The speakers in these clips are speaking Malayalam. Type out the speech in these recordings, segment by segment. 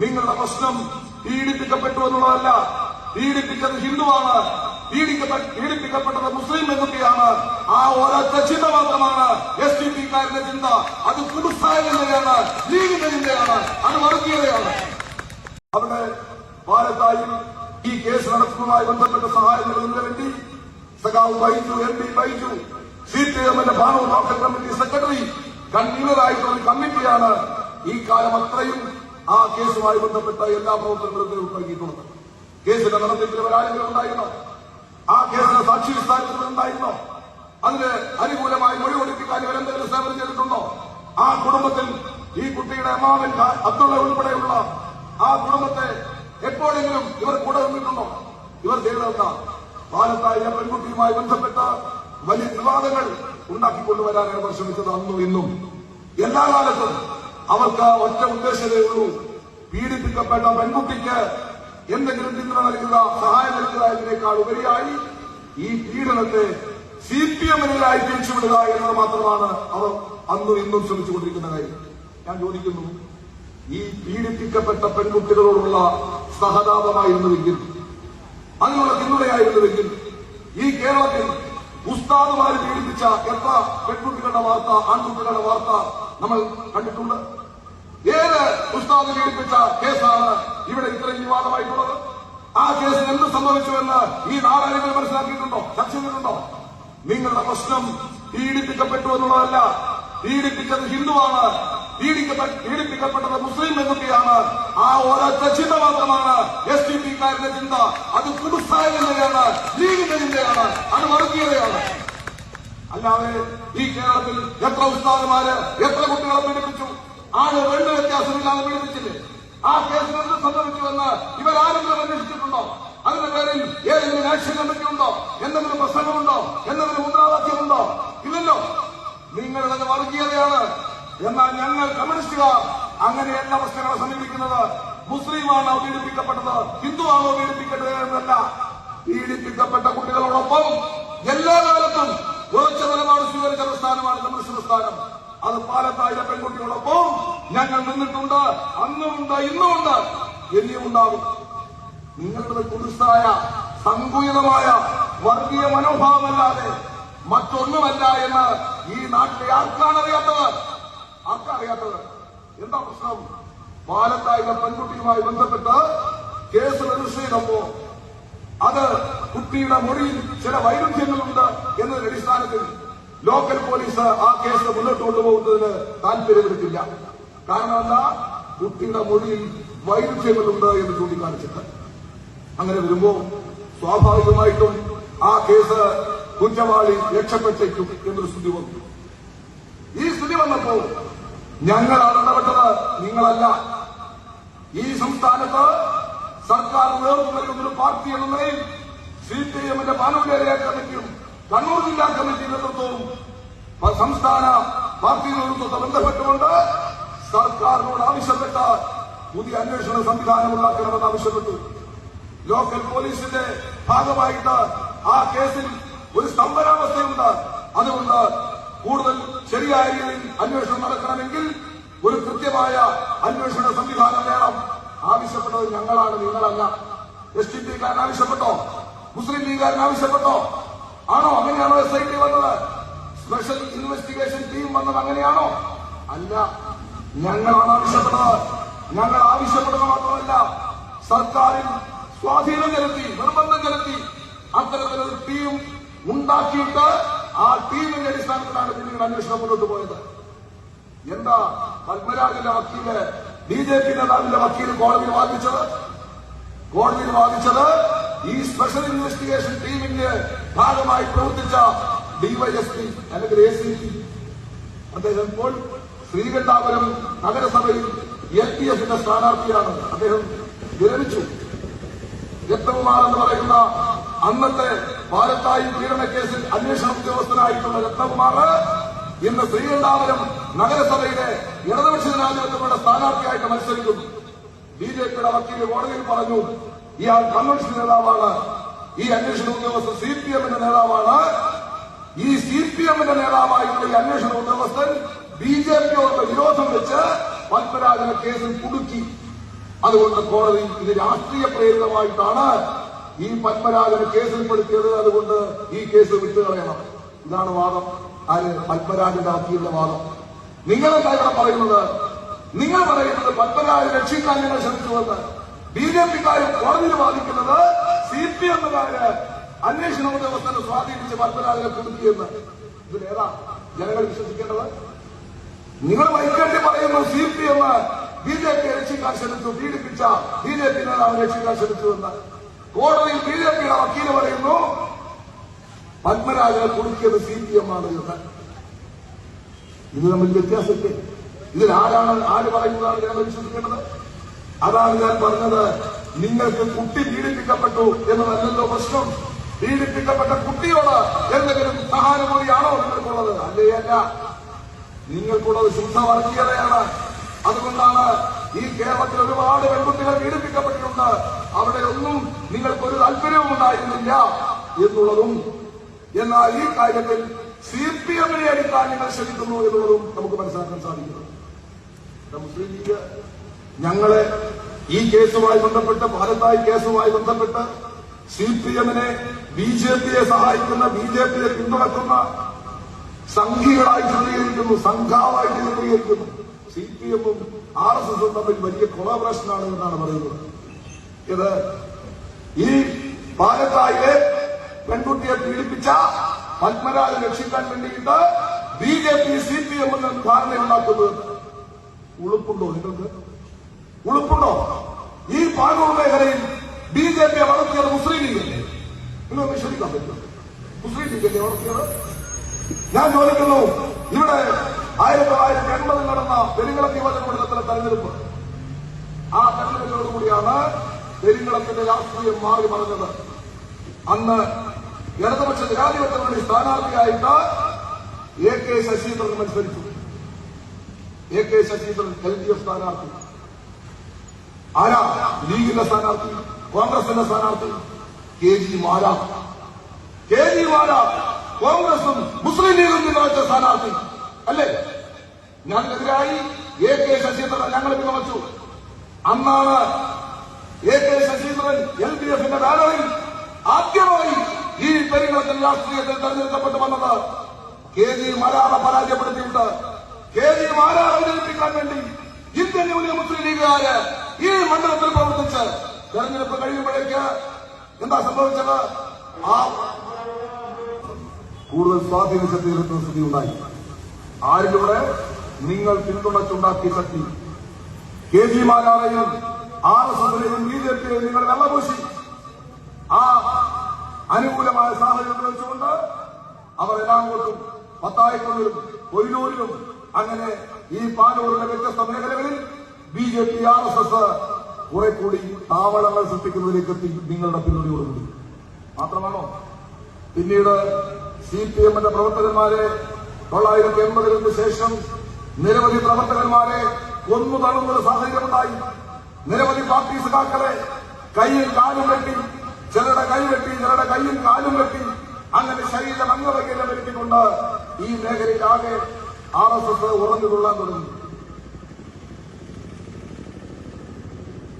നിങ്ങളുടെ പ്രശ്നം പീഡിപ്പിക്കപ്പെട്ടു എന്നുള്ളതല്ല. പീഡിപ്പിച്ചത് ഹിന്ദുവാണ്. പീഡിപ്പിക്കപ്പെട്ടത് മുസ്ലിം എന്നൊക്കെയാണ് ആ ഒരൊറ്റ ചിന്ത മാത്രമാണ് എസ് ഡി പി കാരന്റെ ചിന്ത. അത് കുടുസായ ചിന്തയാണ്. ലീഗിന്റെ ചിന്തയാണ്. അത് വർഗീയതയാണ്. അവിടെ ഭാരതായി ഈ കേസ് നടത്തുന്നതുമായി ബന്ധപ്പെട്ട സഹായം നൽകുന്നതിന് വേണ്ടി സഖാവ് Baiju M P Baiju C P എമ്മിന്റെ ഭാഗവും കമ്മിറ്റി സെക്രട്ടറി കൺവീനറായിട്ടുള്ള ഒരു കമ്മിറ്റിയാണ്. ഈ കാലം അത്രയും ആ കേസുമായി ബന്ധപ്പെട്ട എല്ലാ പ്രവർത്തനങ്ങളും ഉൾപ്പെടുത്തിയിട്ടുണ്ട്. കേസിന്റെ നടത്തിപ്പിൽ ആരെങ്കിലും ഉണ്ടായിരുന്നോ? ആ കേസിന് സാക്ഷി വിസ്താരത്തിൽ ഉണ്ടായിരുന്നോ? അതിന് അനുകൂലമായി മൊഴി കൊടുപ്പിക്കാൻ ഇവരെന്തെങ്കിലും സേവനം ചെയ്തിട്ടുണ്ടോ? ആ കുടുംബത്തിൽ ഈ കുട്ടിയുടെ അമ്മാവൻ അത്തുള്ള ഉൾപ്പെടെയുള്ള ആ കുടുംബത്തെ എപ്പോഴെങ്കിലും ഇവർ കൂടെ നിന്നിട്ടുണ്ടോ? ഇവർ ചെയ്തതെന്ന പാലത്തായ പെൺകുട്ടിയുമായി ബന്ധപ്പെട്ട വലിയ വിവാദങ്ങൾ ഉണ്ടാക്കിക്കൊണ്ടുവരാനാണ് ഇവർ ശ്രമിച്ചത് അന്നും ഇന്നും. എല്ലാ കാലത്തും അവർക്ക് ഒറ്റ ഉദ്ദേശമേ ഉള്ളൂ. പീഡിപ്പിക്കപ്പെട്ട പെൺകുട്ടിക്ക് എന്തെങ്കിലും പിന്തുണ നൽകുക സഹായം നൽകുക എന്നതിനേക്കാൾ ഉപരിയായി ഈ പീഡനത്തെ സി പി എമ്മിനെതിരായി തിരിച്ചുവിടുക എന്നത് മാത്രമാണ് അവർ അന്നും ഇന്നും ശ്രമിച്ചുകൊണ്ടിരിക്കുന്ന കാര്യം. ഞാൻ ചോദിക്കുന്നു ഈ പീഡിപ്പിക്കപ്പെട്ട പെൺകുട്ടികളോടുള്ള സഹതാപമായിരുന്നുവെങ്കിൽ അതിനുള്ള പിന്തുണയായിരുന്നുവെങ്കിൽ ഈ കേരളത്തിൽ ഉസ്താദുമാര് പീഡിപ്പിച്ച എത്ര പെൺകുട്ടികളുടെ വാർത്ത ആൺകുട്ടികളുടെ വാർത്ത നമ്മൾ കണ്ടിട്ടുണ്ട്. ഏത് ഉസ്താദ് പീഡിപ്പിച്ച കേസാണ് ഇവിടെ ഇത്രയും വിവാദമായിട്ടുള്ളത്? ആ കേസിൽ എന്ത് സംഭവിച്ചുവെന്ന് ഈ നാടാളുകൾ മനസ്സിലാക്കിയിട്ടുണ്ടോ? ചർച്ച ചെയ്തിട്ടുണ്ടോ? നിങ്ങളുടെ പ്രശ്നം പീഡിപ്പിക്കപ്പെട്ടു എന്നുള്ളതല്ല. പീഡിപ്പിച്ചത് ഹിന്ദുവാണ്. പീഡിപ്പിക്കപ്പെട്ടത് മുസ്ലിം എന്നൊക്കെയാണ് ആ ഒരൊറ്റ ചിന്ത മാത്രമാണ് എസ് ഡി പി കാരന്റെ ചിന്ത. അത് കുടുസായ ചിന്തയാണ് ചിന്തയാണ് അത് വർഗീയതയാണ്. അല്ലാതെ ഈ കേരളത്തിൽ എത്ര ഉസ്താദുമാര് എത്ര കുട്ടികളെ പീഡിപ്പിച്ചു? ആര് രണ്ട് വ്യത്യാസമില്ലാതെ പീഡിപ്പിച്ചില്ലേ? ആ കേസിൽ എന്ത് സംഭവിച്ചുവെന്ന് ഇവരാരെങ്കിലും അന്വേഷിച്ചിട്ടുണ്ടോ? അതിന്റെ പേരിൽ ഏതെങ്കിലും ആക്ഷൻ കമ്മിറ്റി ഉണ്ടോ എന്തെങ്കിലും പ്രസംഗമുണ്ടോ എന്തെങ്കിലും മുദ്രാവാക്യമുണ്ടോ? ഇല്ലല്ലോ. നിങ്ങളുടേത് വർഗീയതയാണ് എന്നാൽ ഞങ്ങൾ കമ്മ്യൂണിസ്റ്റുകാർ അങ്ങനെയല്ല പ്രശ്നങ്ങളെ സമീപിക്കുന്നത്. മുസ്ലിമാണോ പീഡിപ്പിക്കപ്പെട്ടത് ഹിന്ദുവാണോ പീഡിപ്പിക്കേണ്ടത് എന്നല്ല. പീഡിപ്പിക്കപ്പെട്ട കുട്ടികളോടൊപ്പം എല്ലാ കാലത്തും ഉറച്ച നിലപാട് സ്വീകരിച്ച പ്രസ്ഥാനമാണ് കമ്മ്യൂണിസ്റ്റ് പ്രസ്ഥാനം. അത് പാലത്തായിലെ പെൺകുട്ടികളൊപ്പം ഞങ്ങൾ നിന്നിട്ടുണ്ട് അന്നുമുണ്ട് ഇന്നുമുണ്ട് ഇനിയും ഉണ്ടാകും. നിങ്ങളുടെ കുടുസായ സങ്കുചിതമായ വർഗീയ മനോഭാവമല്ലാതെ മറ്റൊന്നുമല്ല എന്ന് ഈ നാട്ടിലെ ആർക്കാണ് അറിയാത്തത്? ആർക്കറിയാത്തത്? എന്താ പ്രശ്നം? പാലത്തായിലെ പെൺകുട്ടിയുമായി ബന്ധപ്പെട്ട് കേസ് രജിസ്റ്റർ ചെയ്തപ്പോ അത് കുട്ടിയുടെ മൊഴിയിൽ ചില വൈരുദ്ധ്യങ്ങളുണ്ട് എന്നതിന്റെ അടിസ്ഥാനത്തിൽ ലോക്കൽ പോലീസ് ആ കേസ് മുന്നോട്ട് കൊണ്ടുപോകുന്നതിന് താല്പര്യമെടുക്കില്ല കാരണം എന്താ? കുട്ടിയുടെ മൊഴിയിൽ വൈരുദ്ധ്യങ്ങളുണ്ട് എന്ന് ചൂണ്ടിക്കാണിച്ചിട്ട്. അങ്ങനെ വരുമ്പോ സ്വാഭാവികമായിട്ടും ആ കേസ് കുറ്റവാളി രക്ഷപ്പെട്ടേക്കും എന്നൊരു സ്ഥിതി വന്നു. ഈ സ്ഥിതി വന്നപ്പോൾ ഞങ്ങൾ ഇടപെട്ടത് നിങ്ങളല്ല. ഈ സംസ്ഥാനത്ത് സർക്കാർ നേതൃത്വം പാർട്ടി എന്ന നിലയിൽ സി പി എമ്മിന്റെ പാനൂർ കമ്മിറ്റിയും കണ്ണൂർ ജില്ലാ കമ്മിറ്റി നേതൃത്വവും സംസ്ഥാന പാർട്ടി നേതൃത്വത്തെ ബന്ധപ്പെട്ടുകൊണ്ട് സർക്കാരിനോട് ആവശ്യപ്പെട്ട പുതിയ അന്വേഷണ സംവിധാനം ഉണ്ടാക്കണമെന്ന് ആവശ്യപ്പെട്ടു. ലോക്കൽ പോലീസിന്റെ ഭാഗമായിട്ട് ആ കേസിൽ ഒരു സ്തംഭനാവസ്ഥയുണ്ട് അതുകൊണ്ട് കൂടുതൽ ശരിയായ രീതിയിൽ അന്വേഷണം നടക്കണമെങ്കിൽ ഒരു കൃത്യമായ അന്വേഷണ സംവിധാനം വേണം. ആവശ്യപ്പെട്ടത് ഞങ്ങളാണ് നിങ്ങളല്ല. എസ് ടി പിക്കാരൻ ആവശ്യപ്പെട്ടോ? മുസ്ലിം ലീഗുകാരൻ ആവശ്യപ്പെട്ടോ? ആണോ? അങ്ങനെയാണോ എസ് ഐ ടി വന്നത്? സ്പെഷ്യൽ ഇൻവെസ്റ്റിഗേഷൻ ടീം വന്നത് അങ്ങനെയാണോ? അല്ല. ഞങ്ങളാണ് ആവശ്യപ്പെട്ടത്. ഞങ്ങൾ ആവശ്യപ്പെടുക മാത്രമല്ല സർക്കാരിൽ സ്വാധീനം ചെലുത്തി നിർബന്ധം ചെലുത്തി അത്തരത്തിലൊരു ടീം ഉണ്ടാക്കിയിട്ട് ആ ടീമിന്റെ അടിസ്ഥാനത്തിലാണ് നിങ്ങൾ അന്വേഷണം മുന്നോട്ട് പോയത്. എന്താ പത്മരാജന്റെ വക്കീൽ ബി ജെ പി നേതാവിന്റെ വക്കീൽ കോടതിയിൽ വാദിച്ചത്? കോടതിയിൽ വാദിച്ചത് ഈ സ്പെഷ്യൽ ഇൻവെസ്റ്റിഗേഷൻ ടീമിന്റെ ഭാഗമായി പ്രവർത്തിച്ച ഡിവൈഎസ്പി അല്ലെങ്കിൽ എ സി പി അദ്ദേഹം ഇപ്പോൾ ശ്രീകണ്ഠാപുരം നഗരസഭയിൽ എൽ പി എഫിന്റെ സ്ഥാനാർത്ഥിയാണ്. അദ്ദേഹം വിരമിച്ചു രത്നകുമാർ എന്ന് പറയുന്ന അന്നത്തെ പാലത്തായി പീഡന കേസിൽ അന്വേഷണ ഉദ്യോഗസ്ഥനായിട്ടുള്ള രത്നകുമാർ ഇന്ന് ശ്രീകണ്ഠാപുരം നഗരസഭയിലെ ഇടതുപക്ഷ ജനാധിപത്യങ്ങളുടെ സ്ഥാനാർത്ഥിയായിട്ട് മത്സരിക്കുന്നു. ബി ജെ പിയുടെ വക്കീൽ കോടതിയിൽ പറഞ്ഞു ഇയാൾ കൺവെൻഷൻ നേതാവാണ്. ഈ അന്വേഷണ ഉദ്യോഗസ്ഥൻ സി പി എമ്മിന്റെ നേതാവാണ്. ഈ സി പി എമ്മിന്റെ നേതാവായിട്ടുള്ള ഈ അന്വേഷണ ഉദ്യോഗസ്ഥൻ ബി ജെ പിയോടുള്ള വിരോധം വെച്ച് പത്മരാജന കേസിൽ കുടുക്കി. അതുകൊണ്ട് കോടതി ഇത് രാഷ്ട്രീയ പ്രേരിതമായിട്ടാണ് ഈ പത്മരാജന് കേസിൽപ്പെടുത്തിയത് അതുകൊണ്ട് ഈ കേസ് വിട്ടുകളയണം. ഇതാണ് വാദം. ആര്? പത്മരാജന്റെ വക്കീലിന്റെ വാദം. നിങ്ങളെന്താ ഇവിടെ പറയുന്നത്? നിങ്ങൾ പറയുന്നത് പത്മരാജനെ രക്ഷിക്കാൻ നിങ്ങൾ ശ്രമിച്ചുവെന്ന് ബി ജെ പിക്കാരും കോടതിയിൽ വാദിക്കുന്നത് സി പി എമ്മുകാര് അന്വേഷണ ഉദ്യോഗസ്ഥനെ സ്വാധീനിച്ച് പത്മരാജനെ കുടുക്കിയെന്ന്. ഇതിലേതാ ജനങ്ങൾ വിശ്വസിക്കേണ്ടത്? നിങ്ങൾ വൈകേണ്ടി പറയുന്നു C P M B J P രക്ഷിക്കാൻ ശ്രമിച്ചു പീഡിപ്പിച്ച ബി ജെ പി നേതാവ് രക്ഷിക്കാൻ ശ്രമിച്ചു എന്ന് കോടതിയിൽ ബി വക്കീൽ പറയുന്നു പത്മരാജനെ കുടുക്കിയത് സി പി എം ആണ് എന്ന്. ഇത് തമ്മിൽ വ്യത്യാസമില്ലേ? ഇതിൽ ആരാണ് ആര് പറയുന്നതാണ് ഞങ്ങൾ വിശ്വസിക്കേണ്ടത് അതാണ് ഞാൻ പറഞ്ഞത്. നിങ്ങൾക്ക് കുട്ടി പീഡിപ്പിക്കപ്പെട്ടു എന്നതല്ലല്ലോ പ്രശ്നം. പീഡിപ്പിക്കപ്പെട്ട കുട്ടിയോട് എന്തെങ്കിലും സഹാനുഭൂതിയാണോ നിങ്ങൾക്കുള്ളത്? അല്ലേ അല്ല നിങ്ങൾക്കുള്ളത് ശുദ്ധ വർഗീയതയാണ് അതുകൊണ്ടാണ് ഈ കേരളത്തിൽ ഒരുപാട് പെൺകുട്ടികൾ പീഡിപ്പിക്കപ്പെട്ടിട്ടുണ്ട്. അവിടെ ഒന്നും നിങ്ങൾക്കൊരു താല്പര്യവും ഉണ്ടായിരുന്നില്ല എന്നുള്ളതും എന്നാൽ ഈ കാര്യത്തിൽ സി പി എമ്മിനെ അടിക്കാൻ നിങ്ങൾ ശ്രമിക്കുന്നു എന്നുള്ളതും നമുക്ക് മനസ്സിലാക്കാൻ സാധിക്കുന്നു. മുസ്ലിം ലീഗ് ഞങ്ങളെ ഈ കേസുമായി ബന്ധപ്പെട്ട് ഭാരതായി കേസുമായി ബന്ധപ്പെട്ട് സി പി എമ്മിനെ ബി ജെ പിയെ സഹായിക്കുന്ന ബി ജെ പിയെ പിന്തുണക്കുന്ന സംഘികളായി ചിത്രീകരിക്കുന്നു സംഘാവായി ചിത്രീകരിക്കുന്നു സി പി എമ്മും ആർ എസ് എസും തമ്മിൽ വലിയ കൊളാബറേഷനാണ് എന്നാണ് പറയുന്നത്. ഇത് ഈ പാലക്കായിലെ പെൺകുട്ടിയെ പീഡിപ്പിച്ച പത്മരാജ് രക്ഷിക്കാൻ വേണ്ടിയിട്ട് B J P C P M എന്ന ധാരണയുണ്ടാക്കുന്നത് ഉളുപ്പുണ്ടോ നിങ്ങൾക്ക്? ഉളുപ്പുണ്ടോ? ഈ പാനൂർ മേഖലയിൽ ബി ജെ പി വളർത്തിയത് മുസ്ലിം ലീഗല്ലേ നിങ്ങൾ വിശ്വസിക്കാൻ പറ്റും മുസ്ലിം ലീഗല്ലേ വളർത്തിയത്? ഞാൻ ചോദിക്കുന്നു ഇവിടെ ആയിരത്തി തൊള്ളായിരത്തി എൺപതിൽ നടന്ന പെരിങ്ങളം നിയോജക മണ്ഡലത്തിലെ തെരഞ്ഞെടുപ്പ്. ആ തെരഞ്ഞെടുപ്പിനോടുകൂടിയാണ് പെരിങ്ങളത്തിന്റെ രാഷ്ട്രീയം മാറി മറിഞ്ഞത്. അന്ന് ഇടതുപക്ഷ ജനാധിപത്യ മുന്നണി സ്ഥാനാർത്ഥിയായിട്ട് എ കെ ശശീന്ദ്രൻ മത്സരിച്ചു. A K Saseendran L D F സ്ഥാനാർത്ഥി. ആരാ? ലീഗിന്റെ സ്ഥാനാർത്ഥി കോൺഗ്രസിന്റെ സ്ഥാനാർത്ഥി? K G Mara K G Mara കോൺഗ്രസും മുസ്ലിം ലീഗും പിന്തുണച്ച സ്ഥാനാർത്ഥി. അല്ലേ? ഞങ്ങൾക്കെതിരായി എ കെ ശശീന്ദ്രൻ ഞങ്ങൾ പിന്തുണച്ചു അന്നാണ് A K Saseendran L D എഫിന്റെ ബാനറിൽ ആദ്യമായി ഈ പെരുങ്ങളത്തിൽ രാഷ്ട്രീയത്തിൽ തെരഞ്ഞെടുക്കപ്പെട്ടു വന്നത് കെ ജി മാരാളെ പരാജയപ്പെടുത്തിയിട്ട്. കെ ജി മാലാളെ അവതരിപ്പിക്കാൻ വേണ്ടി ഇന്ത്യൻ യൂണിയൻ മുസ്ലിം ലീഗുകാര് ഈ മണ്ഡലത്തിൽ പ്രവർത്തിച്ച് തെരഞ്ഞെടുപ്പ് കഴിയുമ്പോഴേക്ക് എന്താ സംഭവിച്ചത്? ആ കൂടുതൽ സ്വാധീന ശക്തി സ്ഥിതി ഉണ്ടായി. ആരിലൂടെ നിങ്ങൾ പിന്തുണച്ചുണ്ടാക്കിയ ശക്തി കെ ജി മാലാറയും ആർ എസ് എസിനെയും ബി ജെ പിയെയും നിങ്ങൾ വെള്ളപൂശി. ആ അനുകൂലമായ സാഹചര്യം വെച്ചുകൊണ്ട് അവർ എറണാകുളത്തും പത്തായക്കുള്ളിലും കൊയിലൂരിലും അങ്ങനെ ഈ പാനൂരിലെ വ്യത്യസ്ത മേഖലകളിൽ B J P R S S കുറെ കൂടി താവളങ്ങൾ സൃഷ്ടിക്കുന്നതിലേക്ക് എത്തി നിങ്ങളുടെ പിന്തുണയോടുകൂടി. മാത്രമാണോ? പിന്നീട് സി പി എമ്മിന്റെ പ്രവർത്തകന്മാരെ തൊള്ളായിരത്തി എൺപതുകൾക്ക് ശേഷം നിരവധി പ്രവർത്തകന്മാരെ കൊന്നു തള്ളുന്നൊരു സാഹചര്യമുണ്ടായി നിരവധി പാർട്ടി സഖാക്കളെ കയ്യിൽ കാലും വെട്ടി ചിലരുടെ കൈ വെട്ടി ചിലരുടെ കൈയും കാലും വെട്ടി അങ്ങനെ ശരീരം അംഗവൈകല്യം വരുത്തിക്കൊണ്ട് ഈ മേഖലയിലാകെ ആർ എസ് എസ് ഉറഞ്ഞു കൊള്ളാൻ തുടങ്ങി.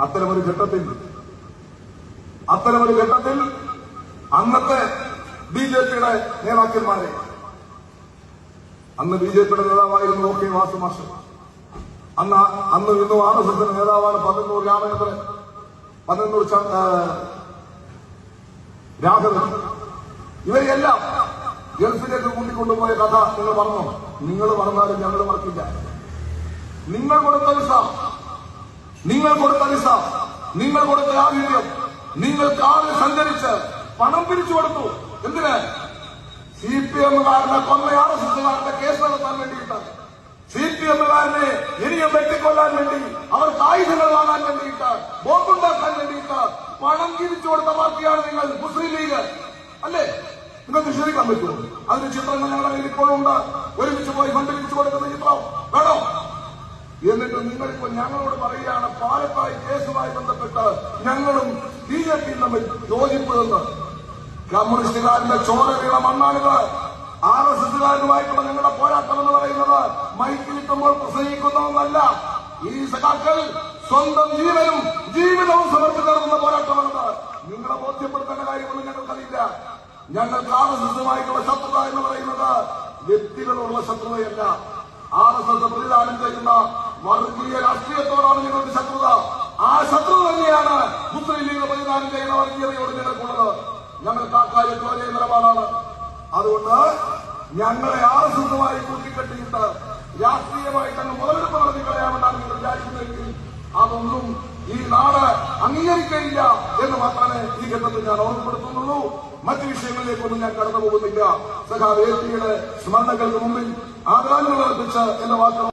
അത്തരമൊരു ഘട്ടത്തിൽ അത്തരമൊരു ഘട്ടത്തിൽ അന്നത്തെ ബി ജെ പിയുടെ നേതാക്കന്മാരെ അന്ന് ബി ജെ പിയുടെ നേതാവായിരുന്നു ഒ കെ വാസുമാഷ് അന്ന് അന്ന് ഇന്നും ആർ എസ് എസിന്റെ നേതാവാണ് പതിനൂറ് രാമചന്ദ്രൻ പതിനൂറ് രാഘവൻ. ഇവരെല്ലാം ഗൾഫിലേക്ക് കൂട്ടിക്കൊണ്ടുപോയ കഥ നിങ്ങൾ പറഞ്ഞു നിങ്ങൾ പറഞ്ഞാലും ഞങ്ങൾ മറക്കില്ല. നിങ്ങൾ കൊടുത്ത വിസ നിങ്ങൾ കൊടുത്ത വിസ നിങ്ങൾ കൊടുത്ത ആതിഥ്യം നിങ്ങൾ കാറിൽ സഞ്ചരിച്ച് പണം പിരിച്ചു കൊടുത്തു എന്തിന്? സി പി എമ്മുകാരനെ കൊന്ന ആർ എസ് എസുകാരന്റെ കേസ് നടത്താൻ വേണ്ടിയിട്ട് സി പി എമ്മുകാരനെ വെട്ടിക്കൊല്ലാൻ വേണ്ടി അവർക്ക് ആയുധങ്ങൾ വാങ്ങാൻ വേണ്ടിയിട്ട് ബോംബുണ്ടാക്കാൻ വേണ്ടിയിട്ട് പണം തിരിച്ചു കൊടുത്ത പാർട്ടിയാണ് നിങ്ങൾ മുസ്ലിം ലീഗ്. അല്ലേ? നിങ്ങൾക്ക് വിശ്വസിക്കാൻ പറ്റുമോ? അതിന് ചിത്രങ്ങൾ ഞങ്ങളുടെ കയ്യിൽ ഇപ്പോഴും ഉണ്ട്. ഒരുമിച്ച് പോയി ഫണ്ട് തിരിച്ചു കൊടുക്കുന്ന ചിത്രം. വേണോ? എന്നിട്ട് നിങ്ങളിപ്പോ ഞങ്ങളോട് പറയുകയാണ് പാലക്കാട് കേസുമായി ബന്ധപ്പെട്ട് ഞങ്ങളും ബി ജെ പിയും തമ്മിൽ യോജിപ്പതെന്ന് കമ്മ്യൂണിസ്റ്റുകാരന്റെ ചോര മണ്ണാണിത്. ആർ എസ് എസുകാരനുമായിട്ടുള്ള ഞങ്ങളുടെ പോരാട്ടം എന്ന് പറയുന്നത് മൈക്കിൽ കിട്ടുമ്പോൾ പ്രസംഗിക്കുന്ന ഒന്നല്ല ഈ സഖാക്കൾ സ്വന്തം ജീവനും ജീവിതവും സമർപ്പിച്ച് നടത്തുന്ന പോരാട്ടമാണെന്ന് നിങ്ങളെ ബോധ്യപ്പെടുത്തേണ്ട കാര്യമൊന്നും ഞങ്ങൾക്കറിയില്ല. ഞങ്ങൾക്ക് ആർ ശത്രുത എന്ന് പറയുന്നത് വ്യക്തികളുള്ള ശത്രുതയല്ല. ആർ എസ് എസ് പ്രതിദാനം ചെയ്യുന്ന വർഗീയ രാഷ്ട്രീയത്തോടാണ് ഞങ്ങൾക്ക് ശത്രുത. ആ ശത്രുത തന്നെയാണ് മുസ്ലിം ലീഗ് പ്രതിദാനം ചെയ്യുന്ന വർഗീയതയോട് ഞങ്ങൾക്കുള്ളത്. ഞങ്ങൾക്ക് ആ കാര്യത്തിൽ ഒരേ നിലപാടാണ്. അതുകൊണ്ട് ഞങ്ങളെ ആർ എസ് എസുമായി ഈ നാട് അംഗീകരിക്കില്ല എന്ന് മാത്രമേ ഈ ഘട്ടത്തിൽ ഞാൻ ഓർമ്മപ്പെടുത്തുന്നുള്ളൂ. മറ്റു വിഷയങ്ങളിലേക്കൊന്നും ഞാൻ കടന്നു പോകുന്നില്ല സഖാ വേദിയുടെ സ്മരണകൾക്ക് മുമ്പിൽ ആദരാഞ്ജലികൾ അർപ്പിച്ച് എന്റെ വാക്കുകൾ